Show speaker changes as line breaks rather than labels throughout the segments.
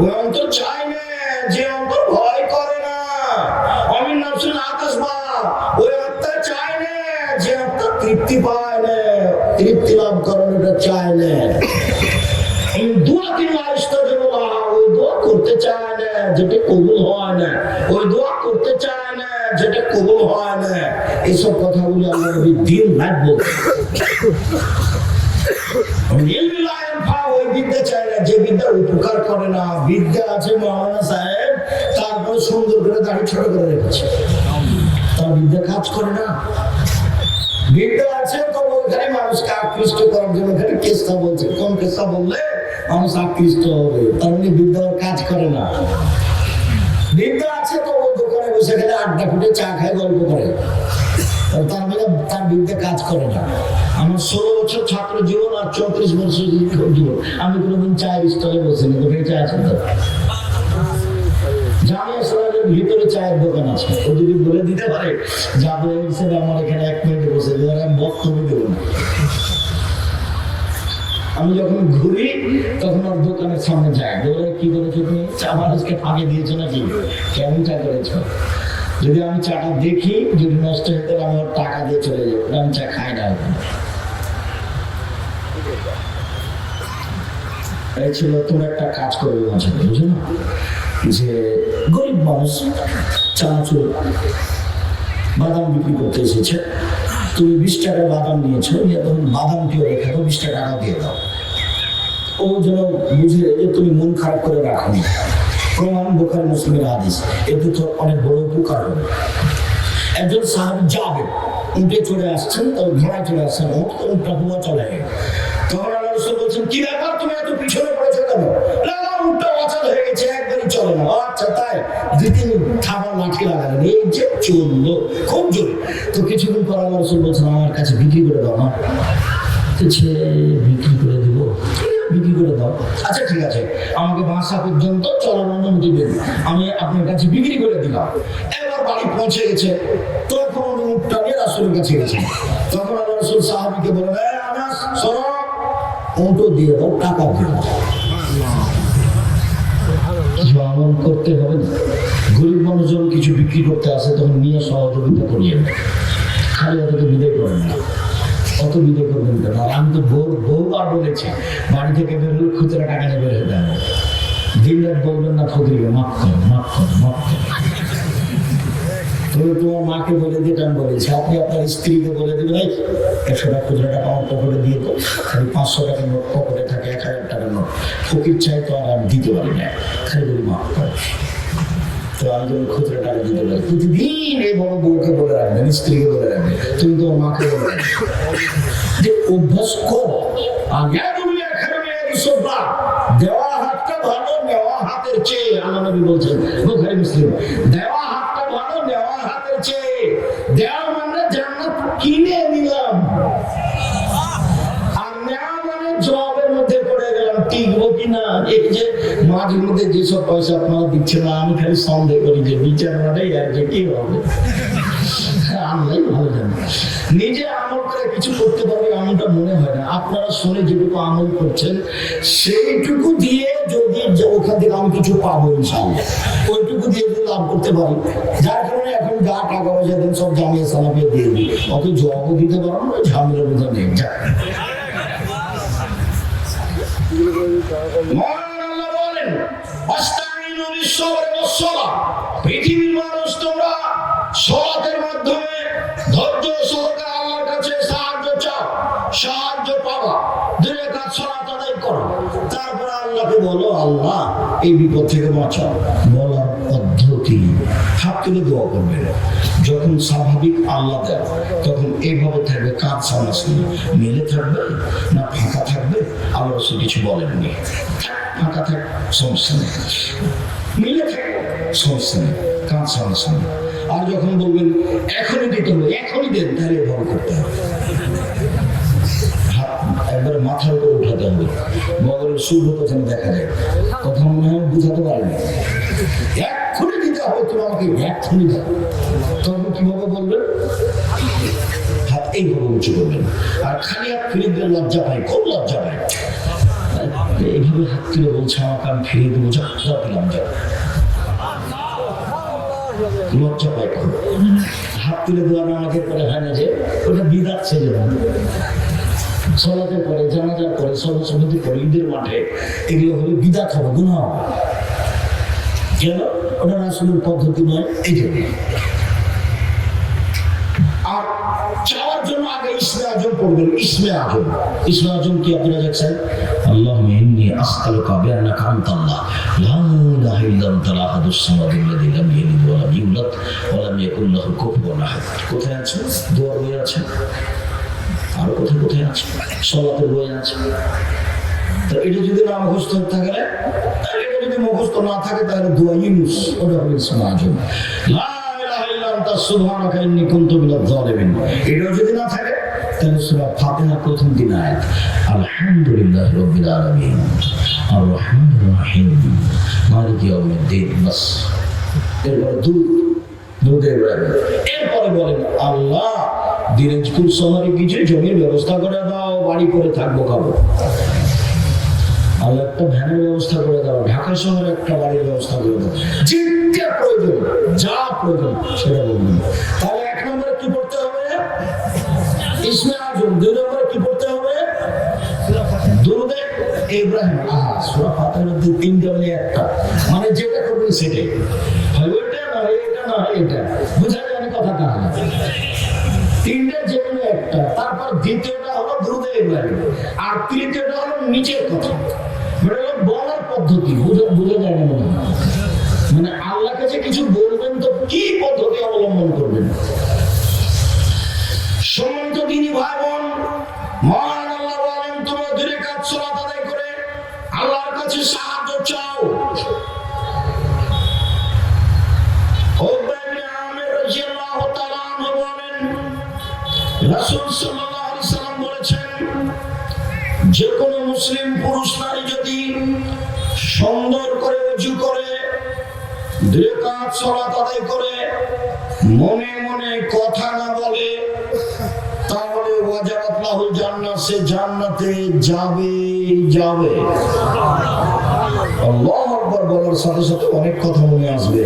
ওই অন্তর চায় না যে অন্তর ভয় করে না। অমিন নাফসুল আকাশ বা ওই আত্মা চায় না যে তৃপ্তি পায় না। তৃপ্তি লাভ করানোটা চায় না। দোয়া ওই দোয়া করতে চায় না যেটা কবুল হয় না। ওই দোয়া করতে চায় না যেটা কবুল হয় না। এইসব কথাগুলি আমরা দিন রাত বলছি না। বিদ্যা আছে, তো ওখানে মানুষকে আকৃষ্ট করার জন্য ওখানে কেসটা বলছে। কোন কেসটা বললে? মানুষ আকৃষ্ট হবে। তার মানে কাজ করে না। বিদ্যা আছে, তো দোকানে বসে গেলে আড্ডা ফুটে চা খায়, গল্প করে। তার মানে তার বিদ্যা কাজ করে না। আমার ষোলো বছর ছাত্র জীবন আর চৌত্রিশ বছর জীবন। আমি কোনোদিন চায়ের স্থলে বসিনি। কোথায় চা আছে? তো ভিতরে চায়ের দোকান আছে। ও যদি বলে দিতে পারে, যাবে আমার এখানে এক মিনিটে বসে আমি বক্তব্য দেবো না। আমি যখন ঘুরি, তখন ওর দোকানের সামনে যাই বলে, কি করেছ তুমি? চা মানুষকে ফাঁকে দিয়েছ নাকি? কেমন চা করেছ? যদি আমি চাটা দেখি, যদি নষ্ট হয়ে তাহলে আমি ওর টাকা দিয়ে চলে যাব। আমি চা খাই না। এই ছিল, তোর একটা কাজ করবে মাঝে বুঝো না যে গরিব মানুষ চানাচুর বাদাম বিক্রি করতে এসেছে। তুমি বিশ টাকার বাদাম নিয়েছো, নিয়ে তখন রেখে দাও, বিশ টাকা দিয়ে দাও। ও যেন বুঝে যে তুমি মন খারাপ করে রাখো। প্রমাণ বোখার মুসলিমের আদিস এতে তো অনেক বড় উপকার হবে। একজন সাহাবি যাবে, উঠে চলে আসছেন তখন ঘোড়ায় চলে আসছেন উঠটা হুয়া চলে তখন আল্লাহ বলছেন, কি ব্যাপার? আচ্ছা তাই দুই তিন খাবার লাগালেন, এই যে চলল খুব জোরে। তো কিছুদিন পর আল্লাহ রসুল বলছেন, আমার কাছে বিক্রি করে দাও না সে বিক্রি করে দিব। বিক্রি করে দাও? আচ্ছা ঠিক আছে। আমাকে বাসা পর্যন্ত চলার অনুমতি দেন। আমি আপনার কাছে বিক্রি করে দিলাম। এবার বাড়ি পৌঁছে গেছে। তখন উনি নিয়ে রাসুলের কাছে গেছেন। তখন আল্লাহ রসুল সাহাবিকে "এই আনাস শোনো উঁটো দিয়ে দাও, টাকা দিয়ে দাও। কিছু আমল করতে হবে না। গরিব মানুষজন কিছু বিক্রি করতে আসে, তখন নিয়ে সহযোগিতা করিয়ে খালি অতকে বিদায় করেন না। অত বিদায় করবেন কেন? আমি তো বউ বউ আর বলেছি, বাড়ি থেকে বেরোলে খুচরা টাকা নিয়ে বের হতে হবে দিন রাত বলবেন না ফকিরকে মাফ করেন মাফ করেন, মাফ করো তুমি তোমার মাকে বলে দিতে আমি বলেছি আপনি আপনার স্ত্রীকে বলে দেবেন একশো টাকা খুচরা টাকা আমার পকেটে দিয়ে তো খালি পাঁচশো টাকার নোট পকেটে থাকে, এক হাজার টাকার নোট। ফকির চাই তো আর দিতে পারি না। খালি বলি মাফ করো। তো আমি যখন খুচরা টাকা দিতে পারি, প্রতিদিন এই বড় বউকে বলে রাখবেন, স্ত্রীকে বলে রাখবেন, তুমি তোমার মাকে বলে রাখবে। যে অভ্যাস করো। আগে দেওয়া হাতটা ভালো, নেওয়া হাতের চেয়ে আল্লাহ নবী বলছেন বুখারী মুসলিম। দেওয়া আপনারা শুনে যেটুকু আমল করছেন, সেইটুকু দিয়ে যদি ওখান থেকে আমি কিছু পাবো ওইটুকু দিয়ে যদি লাভ করতে পারি, যার কারণে এখন যা টাকা পয়সা দেন সব জামিয়া সালামে দিয়ে দিই অত জবাবও দিতে না ঝামেলার মধ্যে নেই বলেন। পৃথিবীর মানুষ তোমরা সলাতের মাধ্যমে ধৈর্য সহকারে আল্লাহর কাছে সাহায্য চাও, সাহায্য পাবা। দূরে কাজ করো। তারপরে আল্লাহকে বলো, আল্লাহ, এই বিপদ থেকে বাঁচাও। বলার হাত তুলে দোয়া করবে যখন স্বাভাবিক আল্লাহ দেয়, তখন এইভাবে থাকবে, কাজ সামনাসামনি মিলে থাকবে না ফাঁকা থাকবে? আল্লাহ রসুল কিছু বলেননি। ফাঁকা থাক, সমস্যা নেই। মিলে থাকবে সমস্যা নেই। কাজ সামনাসামনি আর যখন বলবেন, এখনই দিতে হবে, এখনই দেন, তাহলে এভাবে করতে হবে। একবারে মাথার উপরে উঠাতে হবে। বগলের সূর্য প্রথমে দেখা যায়। কথা মনে হয় বুঝাতে এক্ষুনি দিতে হবে তুমি আমাকে দাও তখন কীভাবে বলবেন হাত এইভাবে উঁচু করবেন আর খালি হাত ফিরে দিলে লজ্জা পাই খুব লজ্জা পাই এইভাবে হাত তুলে বলছে আমাকে আমি ফিরিয়ে দেবো, যা দিলাম যা। লজ্জা পায় খুব। হাত তুলে দেওয়া নামাজের পরে হয় না যে, ওটা বিদাত ছেড়ে দেন সলাতের পরে জানাজার পরে সর্বসম্মতি পরে ঈদের মাঠে, এগুলো হলে বিদাত হবে গুণা হবে। কেন? ওটা রাসুলের পদ্ধতি নয়, এই জন্য আর চাওয়ার জন্য আগে ইসমে আজম পড়বেন, ইসমে আজম। ইসমে আজম কি আপনারা দেখছেন আল্লাহ ইন্নি আসআলুকা বিআন্নাকা আনতাল্লাহ। লা ইলাহা কোথায় আছে? আর কোথায় কোথায় আছে? সলাতের বই আছে। তো এটা যদি না মুখস্থ থাকে, এটা যদি মুখস্থ না থাকে, তাহলে দোয়া ইউনুস, ওটা বাস। এরপরে দুধ, দুধে এরপরে বলেন, আল্লাহ, দিনাজপুর শহরে কিছু জমির ব্যবস্থা করে দাও, বাড়ি করে থাকব, খাব। আল্লাহ একটা ভ্যানের ব্যবস্থা করে দাও, ঢাকা শহরে একটা বাড়ির ব্যবস্থা করে দাও। যেটা প্রয়োজন, যা প্রয়োজন, সেটা বলবেন তাহলে এক নম্বরে কি করতে হবে? ইসমে আজম, দুই নম্বরে কি করতে হবে? ইব্রাহিম, আহা, সূরা ফাতিহার মধ্যে তিনটা মানে একটা। মানে যেটা করবেন সেটাই। হয় ওইটা না এটা না এটা বুঝা যায় না কথা কাহা তিনটা যে কোনো একটা। তারপর দ্বিতীয়টা আর তৃতীয়টা হলো নিচের কথা। মানে বলার পদ্ধতি যায় না মনে আল্লাহকে যে কিছু বলবেন তো কি পদ্ধতি অবলম্বন করবেন? সম্মানিত দিনী ভাই বোন মহান আল্লাহ বলেন, তোমরা দূরে কাজ সলাত আদায় করে। আল্লাহর কাছে সাহায্য চাও। করে মনে মনে কথা না বলে, তাহলে জান্নাত, সে জান্নাতে যাবে যাবে। অনেক কথা আসবে।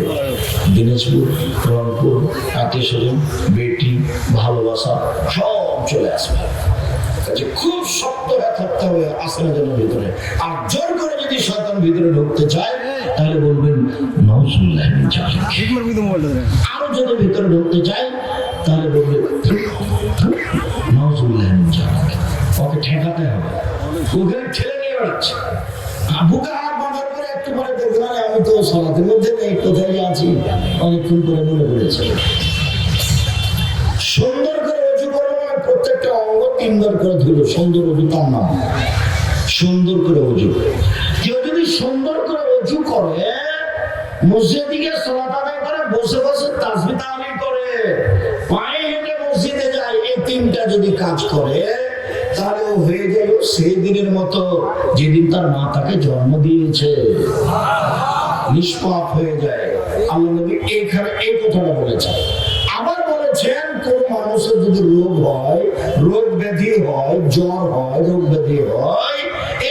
বেটি, ভালোবাসা, সব চলে আসবে। খুব শক্ত ভিতরে। আর জোর করে যদি শয়তান ভিতরে ঢুকতে চায় তাহলে বলবেন নজরুল্লাহ আরও যদি ভিতরে ঢুকতে চায় তাহলে বলবে নজরুল্লাহ ওকে ঠেকাতে হবে। ওকে ঠেলে নিয়ে বেড়াচ্ছে। আর বুকে হাত বাঁধার করে একটু পরে দেখলাম আমি তো সলাতের মধ্যে নেই কোথায় আছি? অনেকক্ষণ করে মনে পড়েছে। সুন্দর করে উঁচু করব মানে প্রত্যেকটা অঙ্গ তিনবার করে ধুলো সুন্দর উঁচু তার নাম। সুন্দর করে উঁচু। করে করে সলাত আদায় করে, বসে বসে তাসবি তাহলিল করে। পায়ে হেঁটে মসজিদে যায়, এই তিনটা যদি কাজ করে, তাহলে ও হয়ে গেল সেই দিনের মতো যেদিন তার মা তাকে জন্ম দিয়েছে। নিষ্পাপ হয়ে যায়। আল্লাহ নবী এইখানে এই কথাটা বলেছেন। আবার বলেছেন, কোন মানুষের যদি রোগ হয়, রোগ ব্যাধি হয়, জ্বর হয়, রোগ ব্যাধি হয়,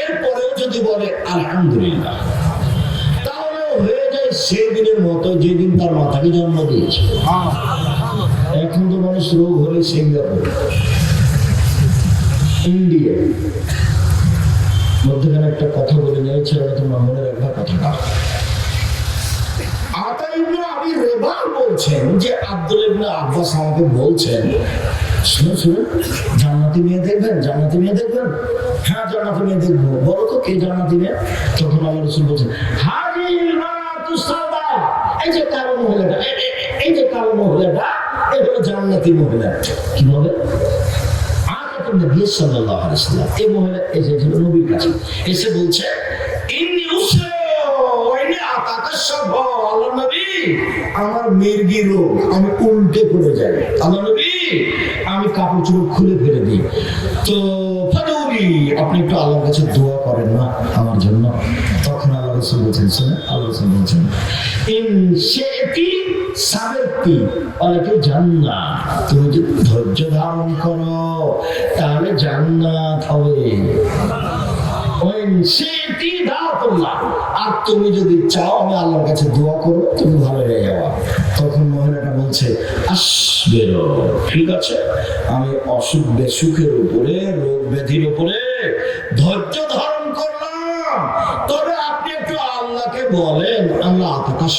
এরপরেও যদি বলে, আলহামদুলিল্লাহ। যায় সেই দিনের মতো যেদিন তার মাথাকে জন্ম দিয়েছে এখন তো মানুষ রোগ হলে সিঙ্গাপুর। ইন্ডিয়া। মধ্যখানে একটা কথা বলে নিয়েছে ওটা তোমার মনে রাখবা কথাটা। আতা ইবনে আবি রেবাহ বলছেন যে আব্দুল ইবনে আব্বাস আমাকে বলছেন শুনুন শুনুন জান্নাতি মেয়ে দেখবেন জান্নাতি মেয়ে দেখবেন? হ্যাঁ জান্নাতি মেয়ে দেখব। বলো তো কে জান্নাতি মেয়ে? তখন আমার রসুল বলছেন হাজিল এই যে কালো মহিলাটা, এ- এ- এ- এই যে কালো মহিলাটা হলো জান্নাতি মহিলা। কি বলে মহিলা এসে বলছে আমার রোগ, আমি উল্টে পড়ে যাই। আল্লাহ নবী, আমি কাপড় চোপড় খুলে ফেলে দিই। তো আপনি একটু আল্লাহর কাছে দোয়া করেন না আমার জন্য? তখন আল্লাহ বলছেন শুনে বলছেন অনেকে তুমি যদি ধৈর্য ধারণ করো, তাহলে হবে। আর তুমি যদি চাও আমি আল্লাহর কাছে দোয়া করব, তুমি ভালো হয়ে যাওয়া তখন মহিলাটা বলছে, আসবের। ঠিক আছে? আমি অসুখ বেসুখের উপরে রোগ ব্যাধির উপরে ধৈর্য ধারণ করলাম তবে আপনি একটু আল্লাহকে বলেন, আল্লাহ আতাকার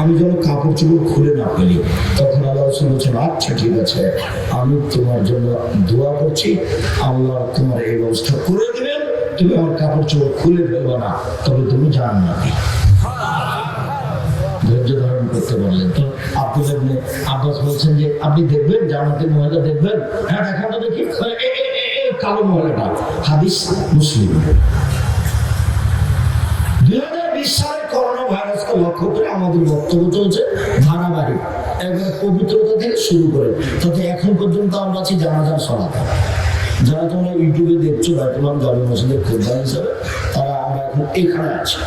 আমি যেন কাপড় চোপড় খুলে না ফেলি। তখন আল্লাহ রসুল বলছেন আচ্ছা ঠিক আছে, আমি তোমার জন্য দোয়া করছি। আল্লাহ তোমার এই ব্যবস্থা করে দিবেন তুমি আমার কাপড় চোপড় খুলে ফেলবে না, তবে তুমি জান না ধৈর্য ধারণ করতে পারলেন। তো আব্দুল ইবনে আব্বাস বলছেন যে, আপনি দেখবেন, জান্নাতের মহিলা দেখবেন? হ্যাঁ দেখান তো দেখি। কালো মহিলাটা, হাদিস মুসলিম। লক্ষ্য করে আমাদের বক্তব্য চলছে ধারাবাহিক একবারে পবিত্রতা থেকে শুরু করে, তাতে এখন পর্যন্ত আমরা আছি জানাজার সলাতে। যারা তোমরা ইউটিউবে দেখছ বর্তমান জামি মসজিদের খোদ্া হিসাবে, তারা আমরা এখন এখানে আছি।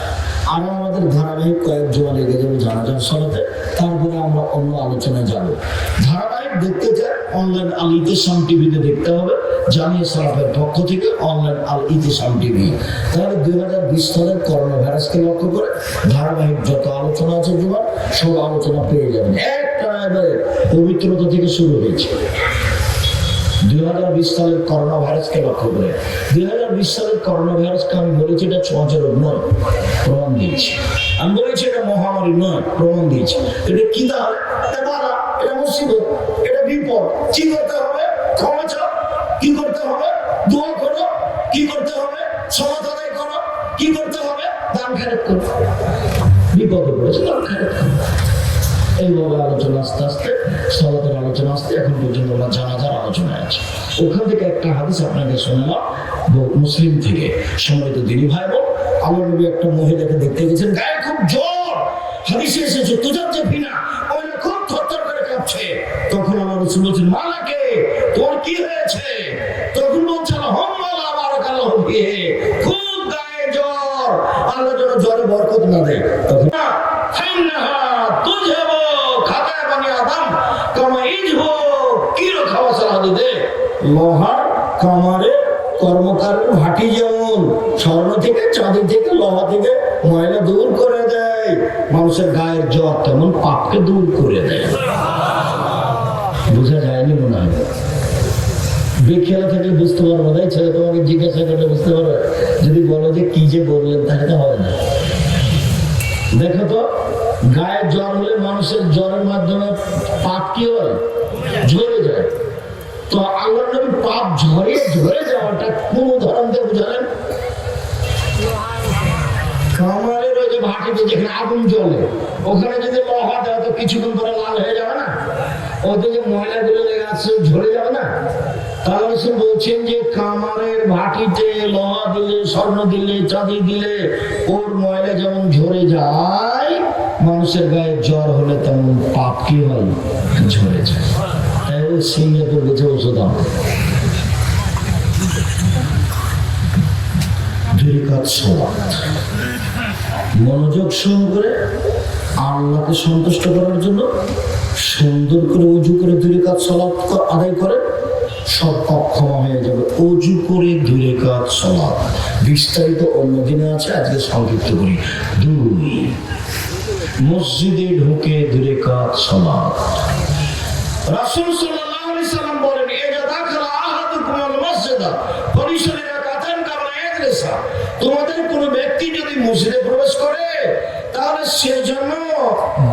আরও আমাদের ধারাবাহিক কয়েক জোয়া লেগে যাবে জানাজার সলাতে, তারপরে আমরা অন্য আলোচনায় যাব। ধারাবাহিক দেখতে চাই অনলাইন আল ইতেসাম টিভিতে দেখতে হবে। জানিয়ে সালাফের পক্ষ থেকে অনলাইন আল ইতেসাম টিভি তাহলে দুই হাজার বিশ সালের করোনা ভাইরাসকে লক্ষ্য করে ধারাবাহিক যত আলোচনা আছে জুমার, সব আলোচনা পেয়ে যাবেন। একটা এবারে পবিত্রতা থেকে শুরু হয়েছে। দুই হাজার বিশ সালের করোনা ভাইরাসকে লক্ষ্য করে। দুই হাজার বিশ সালের করোনা ভাইরাসকে আমি বলেছি, এটা ছোঁয়াচে রোগ নয়, প্রমাণ দিয়েছি। আমি বলেছি, এটা মহামারী নয়, প্রমাণ দিয়েছি। এটা কি দাঁড় এটা এটা মুসিবত, এটা বিপদ। কি করতে হবে? ক্ষমা কি করতে হবে? সমাজ আদায় করো। কি করতে হবে? দান খারাপ করো। বিপদে পড়েছে দান খারাপ করো। এইভাবে আলোচনা আস্তে আস্তে সলাতের আলোচনা আসতে এখন পর্যন্ত আমরা জানাজার আলোচনায় আছে। ওখান থেকে একটা হাদিস আপনাকে শোনালাম। মুসলিম থেকে সম্মানিত দিনী ভাই বোন আমার নবী একটা মহিলাকে দেখতে গেছেন, গায়ে খুব জ্বর। হাদিসে এসেছে তুজার যে ভিনা মহিলা খুব থরথর করে কাঁপছে। তখন আমার রসুল বলছেন, মালাকে, তোর কি হয়েছে? ফিহে খুব গায়ে জ্বর। আল্লাহ যেন জ্বরে বরকত না স্বর্ণ থেকে চাঁদি থেকে লোহা থেকে ময়লা দূর করে দেয়। মানুষের গায়ের জ্বর তেমন পাপকে দূর করে দেয়। বোঝা যায়নি মনে হয়? বেখেলা থেকে বুঝতে পারব তাই ছেলে তোমাকে জিজ্ঞাসা করলে বুঝতে পারবে। যদি বলো যে কি যে বললেন, তাহলে তো হবে না। দেখো তো গায়ে জ্বর হলে মানুষের জ্বরের মাধ্যমে পাপ কি হয়? ঝরে যায়। তো আল্লাহ নবী পাপ ঝরে ঝরে যাওয়াটা কোন উদাহরণ দিয়ে বুঝালেন? কামারের ওই যে ভাটিতে যেখানে আগুন জ্বলে, ওখানে যদি লোহা দেওয়া তো কিছুক্ষণ পরে লাল হয়ে যাবে না? ওতে যে ময়লাগুলো লেগে আছে, ঝরে যাবে না? সে বলছেন যে দিলে, স্বর্ণ দিলে দিলে, ওর ময়লা যেমন ঝরে যায়, মানুষের জ্বর হলে তেমন হয়? ওষুধ মনোযোগ সহকারে আল্লাহকে সন্তুষ্ট করার জন্য সুন্দর করে উজু করে দূরে কাজ সলাপ আদায় করে সব পাপ ক্ষমা হয়ে যাবে। অজু করে দূরে কাজ সলাপ বিস্তারিত অন্য দিনে আছে, আজকে সংক্ষিপ্ত করি। দুই, মসজিদে ঢুকে দূরে কাজ সলাপ রাসূল সাল্লাম বলেন তোমাদের কোনো ব্যক্তি যদি মসজিদে প্রবেশ করে, তাহলে সে জন্য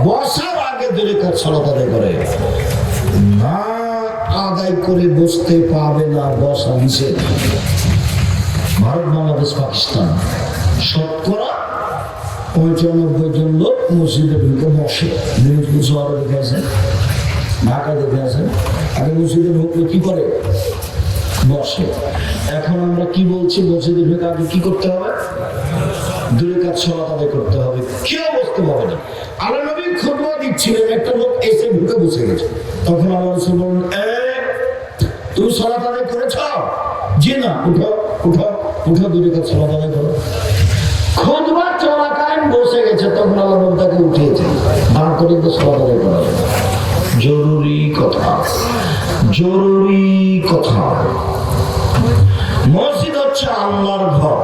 বসার আগে দূরে কাজ আদায় করে। না আদায় করে বসতে পারবে না বসা নিষেধ ভারত বাংলাদেশ পাকিস্তান। শতকরা পঁচানব্বই জন লোক মসজিদে ঢুকে বসে। শহরে দেখে ঢাকা দেখে আগে মসজিদে ঢুকলে করে? বসে। এখন আমরা কি বলছি? মসজিদে ঢুকে আগে কি করতে হবে? দূরে কাজ সলাত আদায় করতে হবে। কেউ বসতে পারবে না। আল্লাহ নবী খুতবা দিচ্ছিলেন একটা লোক এসে ঢুকে বসে গেছে। তখন আল্লাহ "এ, তুমি সলাত আদায় করেছ? জি না, উঠো উঠো উঠো দূরে কাজ সলাত আদায় করো। খুদবা চলাকালীন বসে গেছে, তখন আল্লাহ তাকে উঠিয়েছে। দাঁড় করে তো সলাত আদায় করা। জরুরি কথা জরুরি কথা। মসজিদ হচ্ছে আল্লাহর ঘর।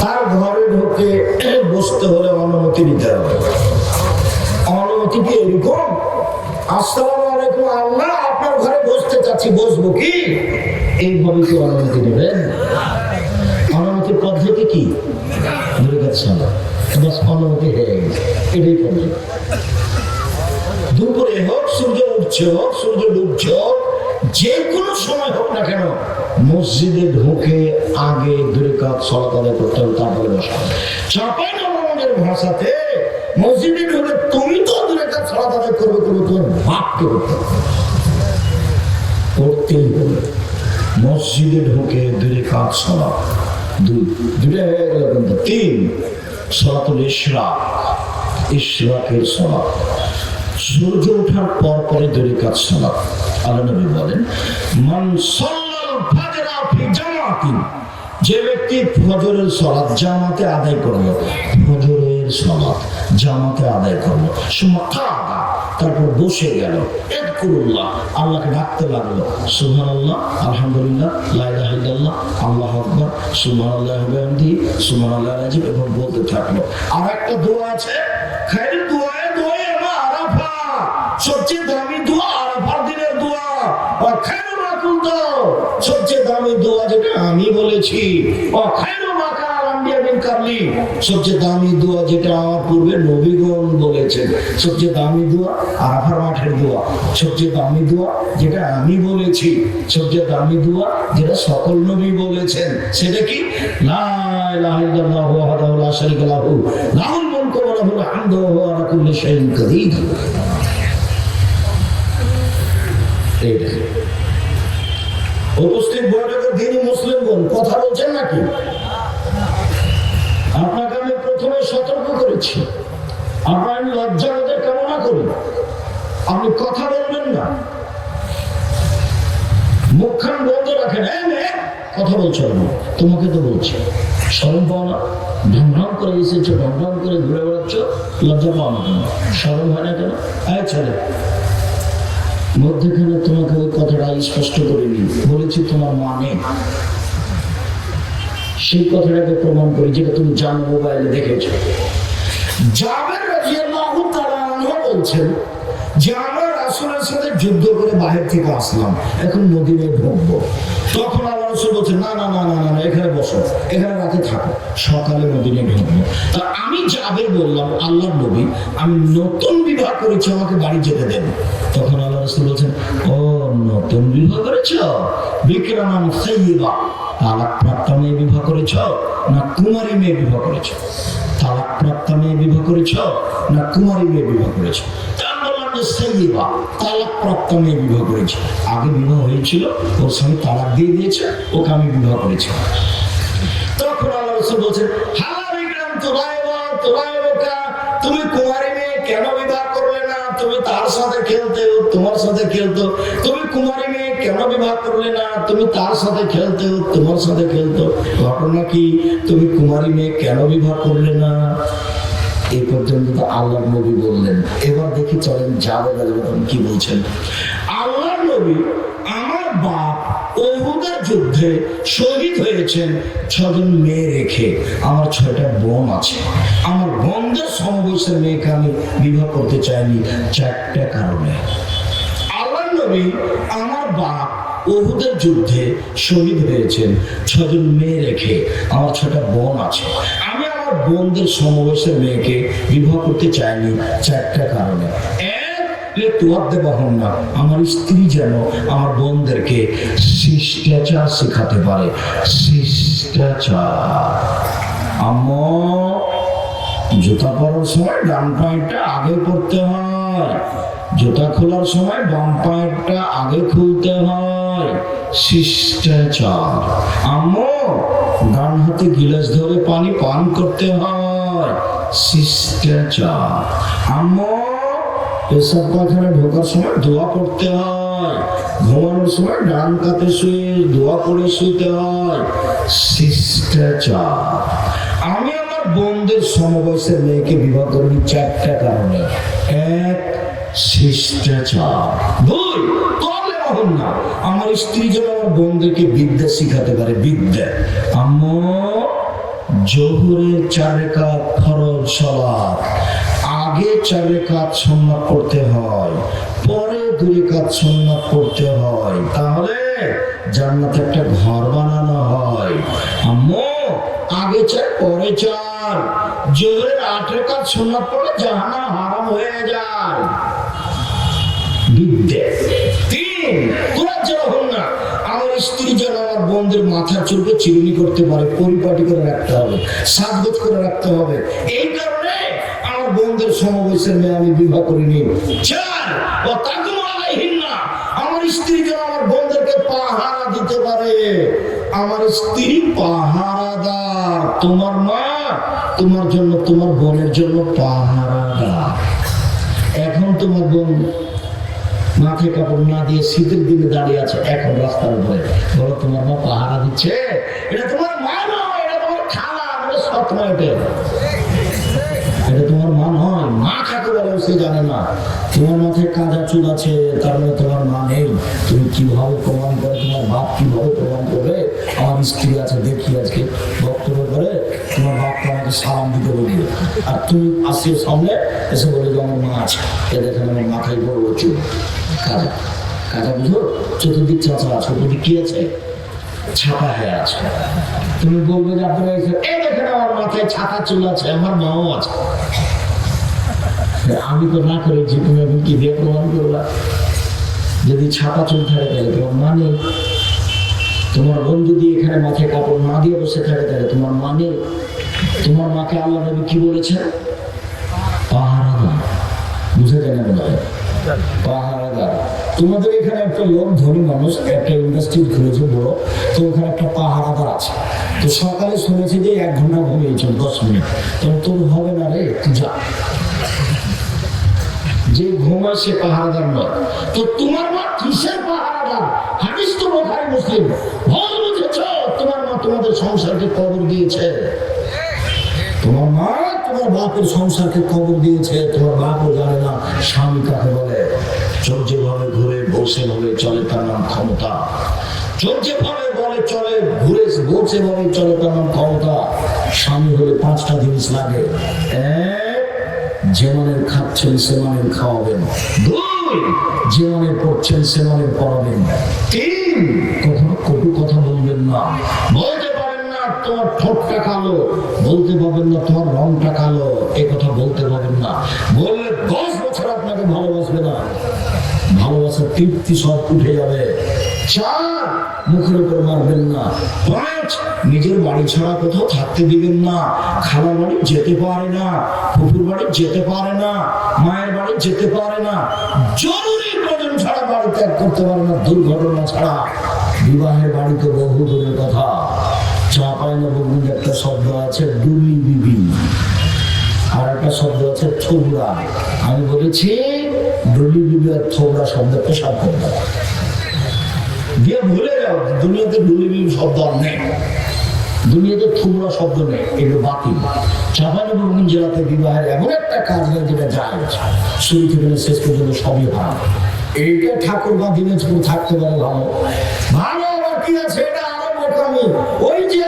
তার ঘরে ঢুকে বসতে হলে অনুমতি নিতে হবে। অনুমতি কি এরকম? আসসালামু আল্লাহ আপনার ঘরে বসতে চাচ্ছি, বসবো কি? এইভাবে কি অনুমতি দেবেন? অনুমতির পদ্ধতি কি? বাস, অনুমতি হয়ে গেছে। এটাই পদ্ধতি। দুপুরে হোক, সূর্য উঠছে হোক, সূর্য ডুবছে হোক, যে কোনো সময় হোক না কেন, মসজিদে ঢুকে আগে দূরে কাজ আদায় করতে হবে, তারপরে বসা চাপাই ভাষাতে, মসজিদে ঢুকে তুমি তো দূরে কাজ আদায় করবে করবে তোমার মসজিদে ঢুকে দূরে কাজ সলা দুটো হয়ে গেল কিন্তু তিন, সলাতুল ইশরাক ইশরাকের সলা সূর্য ওঠার পর পরে দূরে কাজ সলা আল্লাহ নবী বলেন, মান সাল্লাল ফাজরা ফি যে ব্যক্তি ফজরের সলাৎ জামাতে আদায় করল, ফজরের সলাৎ জামাতে আদায় করল। সুমাতা তারপর বসে গেল। এদকুরুল্লাহ, আল্লাহকে ডাকতে লাগল। সুবহানাল্লাহ, আলহামদুলিল্লাহ, লা ইলাহা ইল্লাল্লাহ, আল্লাহু আকবার, সুবহানাল্লাহি ওয়া বিহামদিহি, সুবহানাল্লাহি আযীম এবং বলতে থাকল। আর একটা দোয়া আছে সবচেয়ে দামি দোয়া যেটা আমি বলেছি। কাল আম্বিয়া সবচেয়ে দামি দোয়া যেটা আমার পূর্বে নবীগণ বলেছেন, সবচেয়ে দামি দোয়া আরাফার মাঠের দোয়া, সবচেয়ে দামি দোয়া যেটা আমি বলেছি, সবচেয়ে দামি দোয়া যেটা সকল নবী বলেছেন, সেটা কি? দেখেন উপস্থিত বৈঠকের দিনই মুসলিমগণ কথা বলছেন নাকি? আপনাকে আমি প্রথমে সতর্ক করেছি। আপনার আমি লজ্জা ওদের কামনা করি। আপনি কথা বলবেন না। মুখখান বন্ধ রাখেন। কথা বলছো না তোমাকে তো বলছি। সরম পাও না। ঢংঢং করে এসেছ ঢংঢং করে ঘুরে বেড়াচ্ছ। লজ্জা পাও না কেন? সরম হয় না কেন? এই ছেলে, মধ্যখানে তোমাকে ওই কথাটা স্পষ্ট করিনি। বলেছি তোমার মানে। সেই কথাটাকে প্রমাণ করি, যেটা তুমি জানো, মোবাইলে দেখেছ। এখন এখানে রাতে সকালে তা আমি জাবের বললাম, আল্লাহর নবী, আমি নতুন বিবাহ করেছি, আমাকে বাড়ি যেতে দেন। তখন আল্লাহ রাসূল বলছেন, ও নতুন বিবাহ করেছ? বিক্রমান প্রাপ্ত মেয়ে বিবাহ করেছ না কুমারী মেয়ে বিবাহ করেছ? তালাক মেয়ে বিবাহ করেছ না কুমারী মেয়ে বিবাহ করেছ? আগে বিবাহ হয়েছিল, ওর সঙ্গে তালাক দিয়ে দিয়েছে, ওকে বিবাহ করেছি। তখন আল্লাহ রসুল বলছেন তুমি কুমারী মেয়ে কেন খেলতে, তোমার সাথে খেলতো। তুমি কুমারী মেয়ে, কেন বিবাহ করলে না? তুমি তার সাথে খেলতে, তোমার সাথে খেলতো। ঘটনা কি? তুমি কুমারী মেয়ে, কেন বিবাহ করলে না? এই পর্যন্ত তো আল্লাহ নবী বললেন। এবার দেখি চলেন যাবে কি বলছেন। আল্লাহ নবী আমার বাপ ওহুদের যুদ্ধে শহীদ হয়েছেন ছজন মেয়ে রেখে। আমার ছয়টা বোন আছে। আমার বোনদের সমবয়সের মেয়েকে আমি বিবাহ করতে চাইনি চারটা কারণে। আল্লাহ নবী আমার বাপ ওহুদের যুদ্ধে শহীদ হয়েছেন ছজন মেয়ে রেখে। আমার ছটা বোন আছে। আমি আমার বোনদের সমবয়সের মেয়েকে বিবাহ করতে চাইনি চারটা কারণে। এক না। আমার স্ত্রী যেন আমার বোনদেরকে শিষ্টাচার শেখাতে পারে। শিষ্টাচার। আম্মা, জুতা পরার সময় ডান পায়েরটা আগে পরতে হয়। জুতা খোলার সময় বাম পায়েরটা আগে খুলতে হয়। শিষ্টাচার। আম্মু, ডান হাতে গিলাস ধরে পানি পান করতে হয়। শিষ্টাচার। আম্মু পেশাব পায়খানা ঢোকার সময় দোয়া পড়তে হয়। ঘুমানোর সময় ডান কাতে শুয়ে দোয়া করে শুতে হয়। শিষ্টাচার। আমি আমার বোনদের সমবয়সের মেয়েকে বিবাহ করিনি চারটা কারণে। এক, শিষ্টাচার। দুই তলে হন না। আমার স্ত্রী যেন আমার বোনদেরকে বিদ্যা শিখাতে পারে, বিদ্যা। আম্মু, জহুরের চার রেখাত ফরজ সলাৎ আগে চার রেখাত সুন্নাত পড়তে হয়, পরে দুই রেখাত সুন্নাত পড়তে হয়। তাহলে জান্নাতে একটা ঘর বানানো হয়। আম্মু, আগে চার, পরে চার। জোহরের আট রেখাত সুন্নাত পড়লে জাহান্নাম হারাম হয়ে যায়। বিদ্যে। তিন তোরা যখন না, আমার স্ত্রী যেন আমার বোনদের মাথার চুলকে চিরুনি করতে পারে, পরিপাটি করে রাখতে হবে, সাজগোজ করে রাখতে হবে। এই কারণে আমার বোনদের সমবয়সের মেয়ে আমি বিবাহ করিনি চার ও তাকুম না আমার স্ত্রী যেন আমার বোনদেরকে পাহারা দিতে পারে। আমার স্ত্রী পাহারাদার তোমার মা তোমার জন্য তোমার বোনের জন্য পাহারাদার এখন তোমার বোন মাথায় কাপড় না দিয়ে শীতের দিনে দাঁড়িয়ে আছে এখন রাস্তার উপরে। বলো তোমার মা পাহারা দিচ্ছে? এটা তোমার মা নয় এটা তোমার খালা আমাদের সৎ এটা এটা তোমার মা নয়। মা কাকে বলে, সে জানে না। তোমার মাথায় কাঁচা চুল আছে, তার মানে তোমার মা নেই। তুমি কীভাবে প্রমাণ করে, তোমার বাপ কীভাবে প্রমাণ করবে? আমার স্ত্রী আছে, দেখি আজকে বক্তব্য করে, তোমার বাপকে আমাকে সালাম দিতে বলবে আর তুমি আসে সামনে এসে বলে যে আমার মা আছে। এ দেখেন আমার মাথায় বড় চুল। কাজা কাজা বুঝো? চতুর্দিক চাচা চতুর্দিক কি আছে? ছাপা হয়ে আছে তুমি বলবে যে আপনারা আমার মাথায় ছাতা চুল আছে, আমার মাও আছে। আমি তো না করেছি তুমি এখন কি দিয়ে প্রমাণ করলা? যদি ছাপা চুল থাকে তাহলে তোমার মা নেই। তোমার বোন যদি এখানে মাথায় কাপড় না দিয়ে বসে থাকে তাহলে তোমার মা নেই। তোমার মাকে আল্লাহ নবী কি বলেছেন? পাহারাদার। বুঝে যায় না মনে হয় পাহারাদার। তোমাদের এখানে একটা লোক, ধনী মানুষ, একটা ইন্ডাস্ট্রি খুলেছে বড়। তো ওখানে একটা পাহারাদার আছে। তো সকালে শুনেছি যে এক ঘণ্টা ঘুমিয়েছিল দশ মিনিট। তো তোর হবে না রে যা। যে ঘুমায় সে পাহারাদার নয়। তো তোমার মা কিসের পাহারাদার? হাদিস তো মুসলিম। বুঝেছ? তোমার মা তোমাদের সংসারকে কবর দিয়েছে। তোমার মা তোমার বাপের সংসারকে কবর দিয়েছে। তোমার বাপও জানে না, স্বামী কাকে বলে। চোর যেভাবে ঘুরে বসে ভাবে চলে তার নাম ক্ষমতা। চোর যেভাবে বলে চলে, ঘুরে বসে ভাবে চলে তার নাম ক্ষমতা। স্বামী হলে পাঁচটা জিনিস লাগে। এক যে খাচ্ছেন সেমানের খাওয়াবেন। দুই যে মানের পড়ছেন সেমানের পড়াবেন। তিন, কখনো কটু কথা বলবেন না। বলতে পারেন না, তোমার ঠোঁটটা কালো। বলতে পারবেন না, তোমার রংটা কালো। এ কথা বলতে পারবেন না। বললে দশ বছর আপনাকে ভালোবাসবে না। ভালোবাসার তৃপ্তি সব উঠে যাবে। চার, মুখের উপর মারবেন না। পাঁচ, নিজের বাড়ি ছাড়া কোথাও থাকতে দিবেন না। খালা বাড়ি যেতে পারে না ফুপুর বাড়ি যেতে পারে না, মায়ের বাড়ি যেতে পারে না। জরুরি প্রয়োজন ছাড়া বাড়ি ত্যাগ করতে পারে না, দুর্ঘটনা ছাড়া। বিবাহের বাড়িতে বহু দূরের কথা। চা পায় না নবমীর একটা শব্দ আছে ডুলি বিবি। আর একটা শব্দ আছে থোবরা আমি বলেছি ডলি বিবি শব্দ পেশাব করবে দিয়ে ভুলে যাও দুনিয়াতে শব্দ নেই। দুনিয়াতে শব্দ নেই, এগুলো বাতিল। জেলাতে বিবাহের এমন একটা কাজ নেই যেটা যায় শুরু থেকে শেষ পর্যন্ত সবই ভালো। এইটা ঠাকুর বা দিনাজপুর থাকতে পারে ভালো। ভালো আবার কি আছে, এটা আরও বোকামি। ওই যে